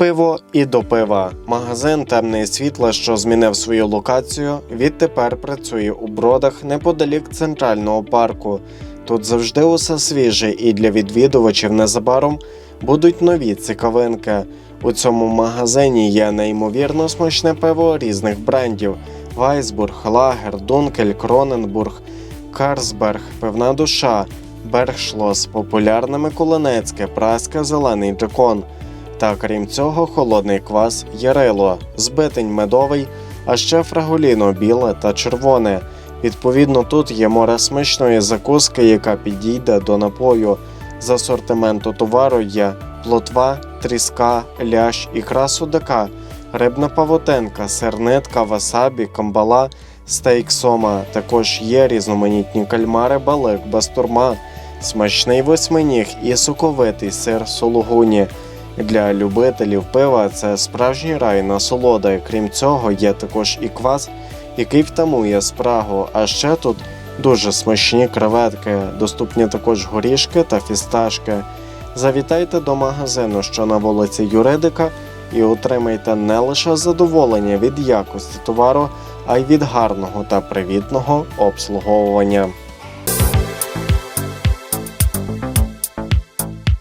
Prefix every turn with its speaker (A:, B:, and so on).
A: Пиво і до пива. Магазин Темне і світле, що змінив свою локацію, відтепер працює у бродах неподалік центрального парку. Тут завжди усе свіже, і для відвідувачів незабаром будуть нові цікавинки. У цьому магазині є неймовірно смачне пиво різних брендів: Вайсбург, Лагер, Дункель, Кроненбург, Карсберг, Пивна душа, Бергшлос, популярне Миколинецьке, Праська Зелений Джекон. Та крім цього, холодний квас Ярило, збитень медовий, а ще фрагуліно біле та червоне. Відповідно, тут є море смачної закуски, яка підійде до напою. З асортименту товару є плотва, тріска, лящ, ікра судака, рибна павутинка, сирнитка, васабі, камбала, стейк сома. Також є різноманітні кальмари, балик, бастурма, смачний восьминіг і соковитий сир сулугуні. Для любителів пива це справжній рай насолоди. Крім цього, є також і квас, який втамує спрагу. А ще тут дуже смачні креветки, доступні також горішки та фісташки. Завітайте до магазину, що на вулиці Юридика, і отримайте не лише задоволення від якості товару, а й від гарного та привітного обслуговування.